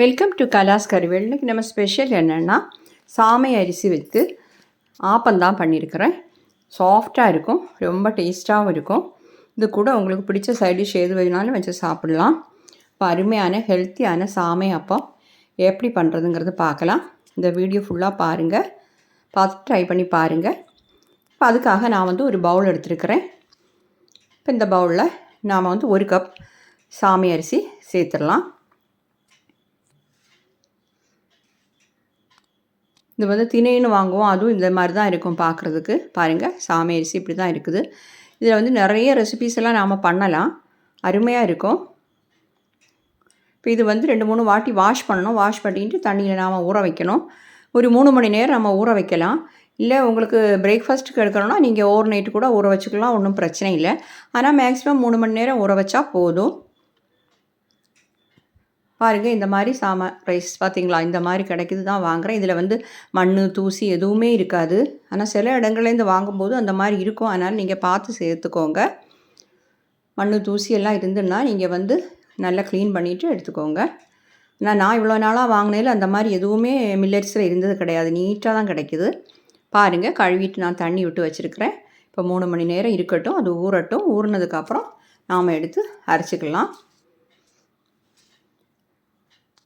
Welcome to கலாஸ் Karuvel இன்றைக்கி நம்ம special என்னென்னா சாமை அரிசி வைத்து ஆப்பந்தான் பண்ணியிருக்கிறேன். சாஃப்டாக இருக்கும் ரொம்ப டேஸ்ட்டாகவும் இருக்கும். இது கூட உங்களுக்கு பிடிச்ச சைடிஷ் டிஷ் எது வேணாலும் வச்சு சாப்பிட்லாம். இப்போ அருமையான ஹெல்த்தியான சாமை அப்பம் எப்படி பண்ணுறதுங்கிறது பார்க்கலாம். இந்த வீடியோ ஃபுல்லாக பாருங்கள் பார்த்து ட்ரை பண்ணி பாருங்கள் இப்போ அதுக்காக நான் வந்து ஒரு பவுல் எடுத்துருக்கிறேன். இப்போ இந்த பவுலில் நாம் வந்து ஒரு கப் சாமி அரிசி சேர்த்துடலாம். இது வந்து திணைன்னு வாங்குவோம். அதுவும் இந்த மாதிரி தான் இருக்கும் பார்க்குறதுக்கு பாருங்கள் சாமி அரிசி இப்படி தான் இருக்குது. இதில் வந்து நிறைய ரெசிபீஸ் எல்லாம் நாம் பண்ணலாம். அருமையாக இருக்கும். இப்போ இது வந்து ரெண்டு மூணு வாட்டி வாஷ் பண்ணணும். வாஷ் பண்ணிட்டு தண்ணியில் நாம் ஊற வைக்கணும். ஒரு மூணு மணி நேரம் நம்ம ஊற வைக்கலாம். இல்லை உங்களுக்கு பிரேக்ஃபாஸ்ட்டுக்கு எடுக்கணும்னா நீங்கள் ஓவர் நைட்டு கூட ஊற வச்சுக்கலாம். ஒன்றும் பிரச்சனை இல்லை. ஆனால் மேக்ஸிமம் மூணு மணி நேரம் ஊற வச்சா போதும். பாருங்கள் இந்த மாதிரி சாம ரைஸ் பார்த்தீங்களா இந்த மாதிரி கிடைக்கிது தான் வாங்குகிறேன் இதில் வந்து மண் தூசி எதுவுமே இருக்காது. ஆனால் சில இடங்கள்லேருந்து வாங்கும்போது அந்த மாதிரி இருக்கும். அதனால் நீங்கள் பார்த்து சேர்த்துக்கோங்க. மண் தூசி எல்லாம் இருந்துன்னா நீங்கள் வந்து நல்லா க்ளீன் பண்ணிவிட்டு எடுத்துக்கோங்க. ஆனால் நான் இவ்வளோ நாளாக வாங்கினதில் அந்த மாதிரி எதுவுமே மில்லட்ஸில் இருந்தது கிடையாது. நீட்டாக தான் கிடைக்கிது. பாருங்கள் கழுவிட்டு நான் தண்ணி விட்டு வச்சுருக்கிறேன். இப்போ மூணு மணி நேரம் இருக்கட்டும். அது ஊறட்டும். ஊறினதுக்கப்புறம் நாம் எடுத்து அரைச்சிக்கலாம்.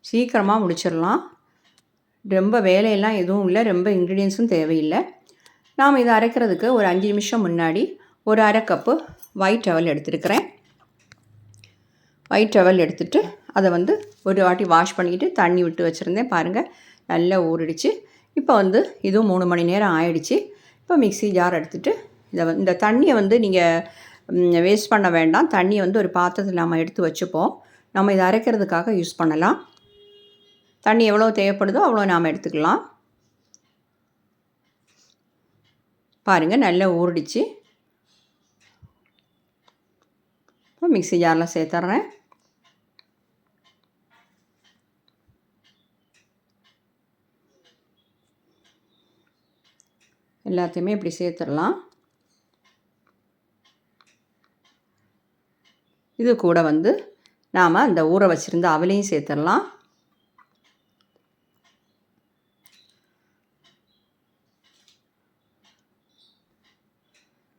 சீக்கிரமாக முடிச்சிடலாம். ரொம்ப வேலையெல்லாம் எதுவும் இல்லை. ரொம்ப இன்க்ரீடியன்ஸும் தேவையில்லை. நாம் இதை அரைக்கிறதுக்கு ஒரு அஞ்சு நிமிஷம் முன்னாடி ஒரு அரை கப்பு ஒயிட் டவல் எடுத்துருக்கிறேன். ஒயிட் டவல் எடுத்துகிட்டு அதை வந்து ஒரு வாட்டி வாஷ் பண்ணிவிட்டு தண்ணி விட்டு வச்சுருந்தேன். பாருங்கள் நல்லா ஊறிடுச்சு. இப்போ வந்து இதுவும் மூணு மணி நேரம் ஆயிடுச்சு. இப்போ மிக்சி ஜார் எடுத்துகிட்டு இதை வந்து இந்த தண்ணியை வந்து நீங்கள் வேஸ்ட் பண்ண வேண்டாம். தண்ணியை வந்து ஒரு பாத்திரத்தில் நம்ம எடுத்து வச்சுப்போம். நம்ம இதை அரைக்கிறதுக்காக யூஸ் பண்ணலாம். தண்ணி எவ்வளோ தேவைப்படுதோ அவ்வளோ நாம் எடுத்துக்கலாம். பாருங்கள் நல்லா ஊறிடுச்சு. இப்போ மிக்சி ஜாரில் சேர்த்துட்றேன் எல்லாத்தையுமே இப்படி சேர்த்துடலாம். இது கூட வந்து நாம் அந்த ஊற வச்சுருந்த அவலையும் சேர்த்துடலாம்.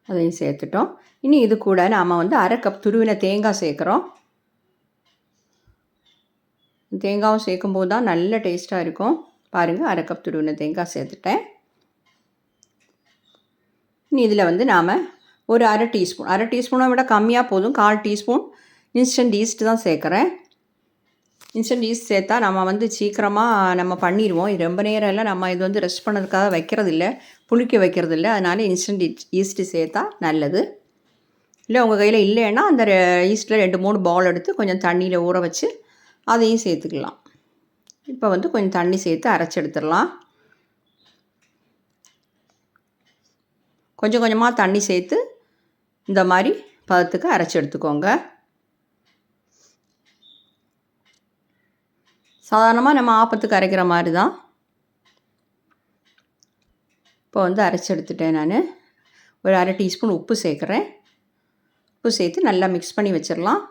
அதையும் சேர்த்துட்டோம். இனி இது கூட நாம் வந்து அரை கப் துருவின தேங்காய் சேர்க்குறோம். தேங்காயும் சேர்க்கும்போது தான் நல்ல டேஸ்ட்டாக இருக்கும். பாருங்கள் அரை கப் துருவின தேங்காய் சேர்த்துட்டேன். இனி இதில் வந்து நாம் ஒரு அரை டீஸ்பூன் அரை டீஸ்பூனை விட கம்மியாக போதும். கால் டீஸ்பூன் இன்ஸ்டன்ட் ஈஸ்ட் தான் சேர்க்குறேன். இன்ஸ்டன்ட் ஈஸ்ட் சேர்த்தா நம்ம வந்து சீக்கிரமாக நம்ம பண்ணிடுவோம் ரொம்ப நேரம் எல்லாம் நம்ம இது வந்து ரெஸ்ட் பண்ணதுக்காக வைக்கிறதில்ல. புளிக்க வைக்கிறது இல்லை அதனால் இன்ஸ்டன்ட் ஈஸ்ட்டு சேர்த்தா நல்லது. இல்லை உங்கள் கையில் இல்லைன்னா அந்த ஈஸ்ட்டில் ரெண்டு மூணு பால் எடுத்து கொஞ்சம் தண்ணியில் ஊற வச்சு அதையும் சேர்த்துக்கலாம். இப்போ வந்து கொஞ்சம் தண்ணி சேர்த்து அரைச்சி எடுத்துடலாம். கொஞ்சம் கொஞ்சமாக தண்ணி சேர்த்து இந்த மாதிரி பதத்துக்கு அரைச்சி எடுத்துக்கோங்க. சாதாரணமாக நம்ம ஆப்பத்துக்கு அரைக்கிற மாதிரி தான் இப்போ வந்து அரைச்சி எடுத்துட்டேன் நான். ஒரு அரை டீஸ்பூன் உப்பு சேர்க்குறேன். உப்பு சேர்த்து நல்லா மிக்ஸ் பண்ணி வச்சிடலாம்.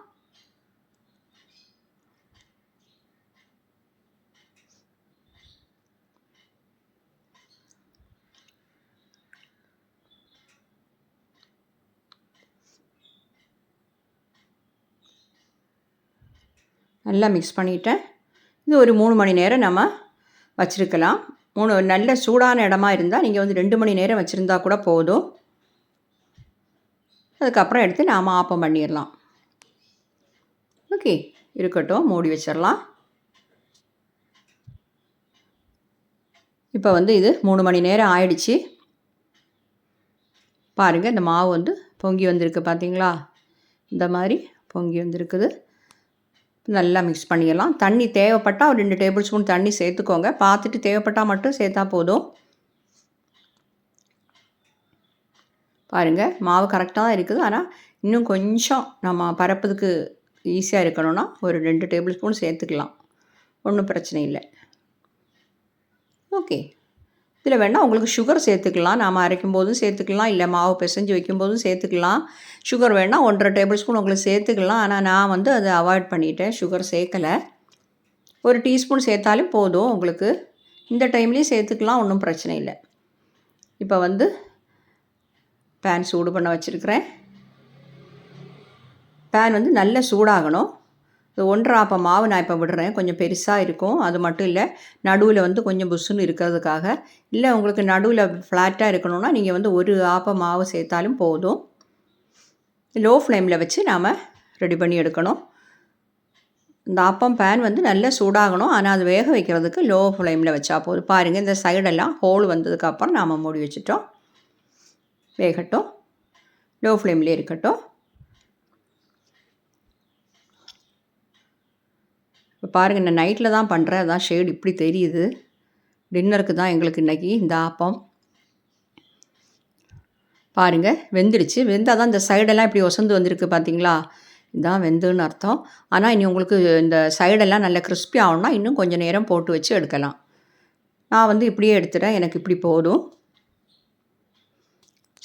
நல்லா மிக்ஸ் பண்ணிவிட்டேன் இது ஒரு மூணு மணி நேரம் நம்ம வச்சுருக்கலாம். மூணு நல்ல சூடான இடமா இருந்தால் நீங்கள் வந்து ரெண்டு மணி நேரம் வச்சுருந்தா கூட போதும். அதுக்கப்புறம் எடுத்து நாம் ஆப்பம் பண்ணிடலாம். ஓகே இருக்கட்டும் மூடி வச்சிடலாம். இப்போ வந்து இது மூணு மணி நேரம் ஆயிடுச்சு. பாருங்கள் இந்த மாவு வந்து பொங்கி வந்திருக்கு பார்த்தீங்களா இந்த மாதிரி பொங்கி வந்திருக்குது. நல்லா மிக்ஸ் பண்ணிடலாம். தண்ணி தேவைப்பட்டால் ஒரு ரெண்டு டேபிள் ஸ்பூன் தண்ணி சேர்த்துக்கோங்க. பார்த்துட்டு தேவைப்பட்டால் மட்டும் சேர்த்தா போதும். பாருங்கள் மாவு கரெக்டாக தான் இருக்குது. ஆனால் இன்னும் கொஞ்சம் நம்ம பரப்புறதுக்கு ஈஸியாக இருக்கணும்னா ஒரு ரெண்டு டேபிள் ஸ்பூன் சேர்த்துக்கலாம். ஒன்றும் பிரச்சனை இல்லை. ஓகே இதில் வேணால் உங்களுக்கு சுகர் சேர்த்துக்கலாம். நாம் அரைக்கும் போதும் சேர்த்துக்கலாம். இல்லை மாவு பிசைஞ்சு வைக்கும்போதும் சேர்த்துக்கலாம். சுகர் வேணால் ஒன்றரை டேபிள் ஸ்பூன் உங்களுக்கு சேர்த்துக்கலாம். ஆனால் நான் வந்து அதை அவாய்ட் பண்ணிட்டேன். சுகர் சேர்க்கலை. ஒரு டீஸ்பூன் சேர்த்தாலும் போதும் உங்களுக்கு. இந்த டைம்லேயும் சேர்த்துக்கலாம். ஒன்றும் பிரச்சனை இல்லை. இப்போ வந்து பேன் சூடு பண்ண வச்சுருக்கிறேன். பேன் வந்து நல்ல சூடாகணும். ஒன்றரை ஆப்ப மாவு நான் இப்போ விடுறேன். கொஞ்சம் பெருசாக இருக்கும். அது மட்டும் இல்லை நடுவில் வந்து கொஞ்சம் புஷ்ஷுன்னு இருக்கிறதுக்காக. இல்லை உங்களுக்கு நடுவில் ஃப்ளாட்டாக இருக்கணும்னா நீங்கள் வந்து ஒரு ஆப்ப மாவு சேர்த்தாலும் போதும். லோ ஃப்ளேமில் வச்சு நாம் ரெடி பண்ணி எடுக்கணும். இந்த ஆப்பம் பேன் வந்து நல்லா சூடாகணும். ஆனால் அது வேக வைக்கிறதுக்கு லோ ஃப்ளேமில் வச்சா போதும். பாருங்கள் இந்த சைடெல்லாம் ஹோல் வந்ததுக்கப்புறம் நாம் மூடி வச்சுட்டோம். வேகட்டும். லோ ஃப்ளேம்லேயே இருக்கட்டும். இப்போ பாருங்கள் நான் நைட்டில் தான் பண்ணுறேன் அதான் ஷேடு இப்படி தெரியுது. டின்னருக்கு தான் எங்களுக்கு இன்றைக்கி இந்த ஆப்பம். பாருங்கள் வெந்துடுச்சு. வெந்தால் தான் இந்த சைடெல்லாம் இப்படி ஒசந்து வந்திருக்கு பார்த்தீங்களா இதுதான் வெந்துன்னு அர்த்தம். ஆனால் இனி உங்களுக்கு இந்த சைடெல்லாம் நல்ல கிறிஸ்பி ஆகணும்னா இன்னும் கொஞ்சம் நேரம் போட்டு வச்சு எடுக்கலாம். நான் வந்து இப்படியே எடுத்துகிறேன் எனக்கு இப்படி போதும்.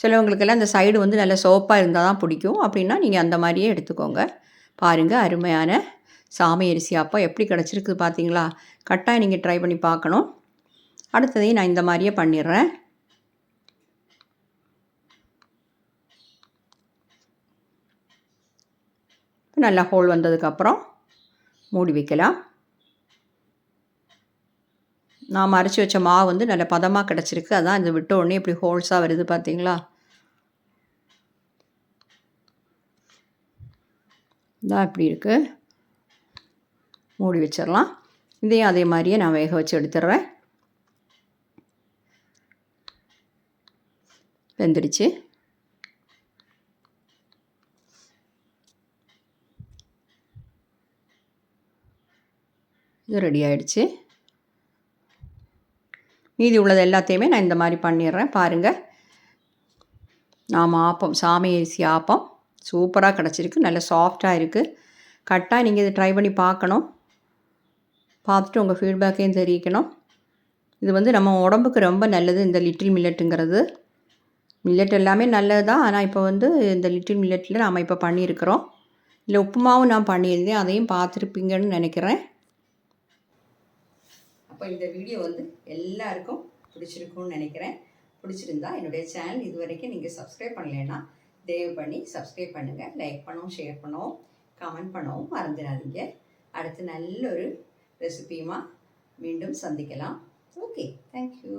சிலவங்களுக்கெல்லாம் இந்த சைடு வந்து நல்ல சோப்பாக இருந்தால் தான் பிடிக்கும். அப்படின்னா நீங்கள் அந்த மாதிரியே எடுத்துக்கோங்க. பாருங்கள் அருமையான சாமை அரிசி அப்போ எப்படி கிடச்சிருக்கு பார்த்தீங்களா? கட்டாயம் நீங்கள் ட்ரை பண்ணி பார்க்கணும். அடுத்ததையும் நான் இந்த மாதிரியே பண்ணிடுறேன். நல்லா ஹோல் வந்ததுக்கப்புறம் மூடி வைக்கலாம். நாம் அரைச்சி வச்ச மாவு வந்து நல்ல பதமாக கிடச்சிருக்கு. அதான் இதை விட்ட உடனே இப்படி ஹோல்ஸாக வருது பார்த்தீங்களா? இதான் இப்படி இருக்குது மூடி வச்சிடலாம். இதையும் அதே மாதிரியே நான் வேக வச்சு எடுத்துடுறேன். வெந்துடுச்சு. இது ரெடி ஆகிடுச்சு மீதி உள்ளது எல்லாத்தையுமே நான் இந்த மாதிரி பண்ணிடுறேன். பாருங்கள் நாம் ஆப்பம் சாமி ஏசி ஆப்பம் சூப்பராக கிடச்சிருக்கு. நல்ல சாஃப்டாக இருக்குது கரெக்டாக நீங்கள் இதை ட்ரை பண்ணி பார்க்கணும். பார்த்துட்டு உங்கள் ஃபீட்பேக்கையும் தெரிவிக்கணும். இது வந்து நம்ம உடம்புக்கு ரொம்ப நல்லது இந்த லிட்டில் மில்லட்டுங்கிறது மில்லட் எல்லாமே நல்லது தான் ஆனால் இப்போ வந்து இந்த லிட்டில் மில்லட்டில் நாம் இப்போ பண்ணியிருக்கிறோம். இல்லை உப்புமாவும் நான் பண்ணியிருந்தேன் அதையும் பார்த்துருப்பீங்கன்னு நினைக்கிறேன். அப்போ இந்த வீடியோ வந்து எல்லாருக்கும் பிடிச்சிருக்கும்னு நினைக்கிறேன். பிடிச்சிருந்தா என்னுடைய சேனல் இது வரைக்கும் நீங்கள் சப்ஸ்கிரைப் பண்ணலைன்னா தயவு பண்ணி சப்ஸ்கிரைப் பண்ணுங்கள் லைக் பண்ணவும் ஷேர் பண்ணவும் கமெண்ட் பண்ணவும் மறந்துடாதீங்க. அடுத்து நல்ல ஒரு ரெசிபியுமா மீண்டும் சந்திக்கலாம். Okay thank you